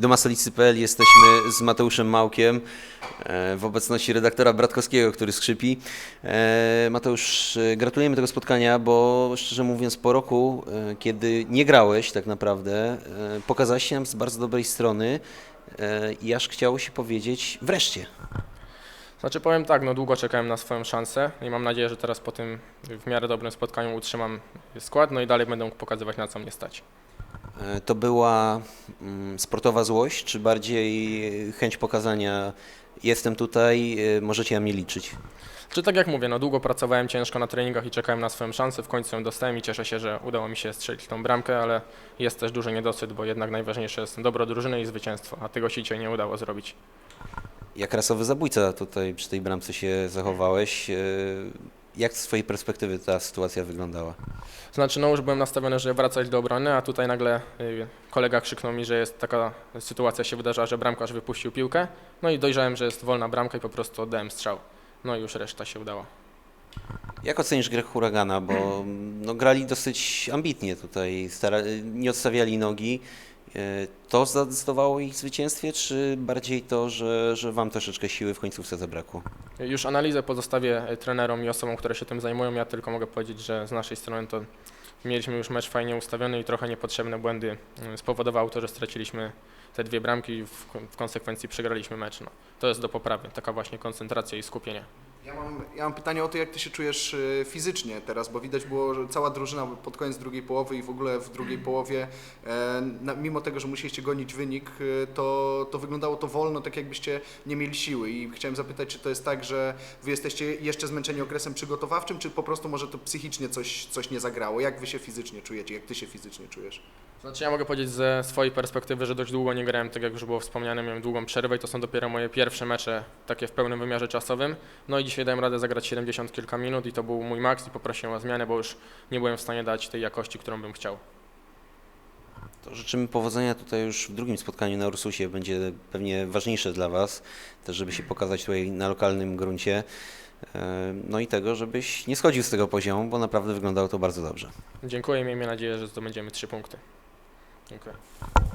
do masolicy.pl jesteśmy z Mateuszem Małkiem e, w obecności redaktora Bratkowskiego, który skrzypi. E, Mateusz, e, gratulujemy tego spotkania, bo szczerze mówiąc po roku, kiedy nie grałeś tak naprawdę, pokazałeś się nam z bardzo dobrej strony i aż chciało się powiedzieć wreszcie. Znaczy powiem tak, no długo czekałem na swoją szansę i mam nadzieję, że teraz po tym w miarę dobrym spotkaniu utrzymam skład, no i dalej będę mógł pokazywać na co mnie stać. E, To była mm, sportowa złość, czy bardziej chęć pokazania jestem tutaj, e, możecie na mnie liczyć? Czy tak jak mówię, no długo pracowałem ciężko na treningach i czekałem na swoją szansę, w końcu ją dostałem i cieszę się, że udało mi się strzelić tą bramkę, ale jest też duży niedosyt, bo jednak najważniejsze jest dobro drużyny i zwycięstwo, a tego się dzisiaj nie udało zrobić. Jak rasowy zabójca tutaj przy tej bramce się zachowałeś. Jak z Twojej perspektywy ta sytuacja wyglądała? Znaczy, no już byłem nastawiony, żeby wracać do obrony, a tutaj nagle y, kolega krzyknął mi, że jest taka sytuacja się wydarzyła, że bramkarz wypuścił piłkę, no i dojrzałem, że jest wolna bramka i po prostu oddałem strzał. No i już reszta się udała. Jak ocenisz grę Huragana? Bo no, grali dosyć ambitnie tutaj, nie odstawiali nogi. E, To zadecydowało o ich zwycięstwie, czy bardziej to, że, że Wam troszeczkę siły w końcówce zabrakło? Już analizę pozostawię y, trenerom i osobom, które się tym zajmują. Ja tylko mogę powiedzieć, że z naszej strony to mieliśmy już mecz fajnie ustawiony i trochę niepotrzebne błędy y, spowodowały to, że straciliśmy te dwie bramki i w konsekwencji przegraliśmy mecz. No, to jest do poprawy, taka właśnie koncentracja i skupienie. Ja mam, ja mam pytanie o to, jak ty się czujesz y, fizycznie teraz, bo widać było, że cała drużyna pod koniec drugiej połowy i w ogóle w drugiej połowie, e, na, mimo tego, że musieliście gonić wynik, y, to, to wyglądało to wolno, tak jakbyście nie mieli siły. I chciałem zapytać, czy to jest tak, że wy jesteście jeszcze zmęczeni okresem przygotowawczym, czy po prostu może to psychicznie coś, coś nie zagrało? Jak wy się fizycznie czujecie? Jak ty się fizycznie czujesz? Znaczy ja mogę powiedzieć ze swojej perspektywy, że dość długo nie grałem, tak jak już było wspomniane, miałem długą przerwę i to są dopiero moje pierwsze mecze takie w pełnym wymiarze czasowym. No i dzisiaj dałem radę zagrać 70 kilka minut i to był mój maks i poprosiłem o zmianę, bo już nie byłem w stanie dać tej jakości, którą bym chciał. To życzymy powodzenia tutaj już w drugim spotkaniu na Ursusie. Będzie pewnie ważniejsze dla Was, też żeby się pokazać tutaj na lokalnym gruncie. E, No i tego, żebyś nie schodził z tego poziomu, bo naprawdę wyglądało to bardzo dobrze. Dziękuję i miejmy nadzieję, że zdobędziemy trzy punkty. Dziękuję.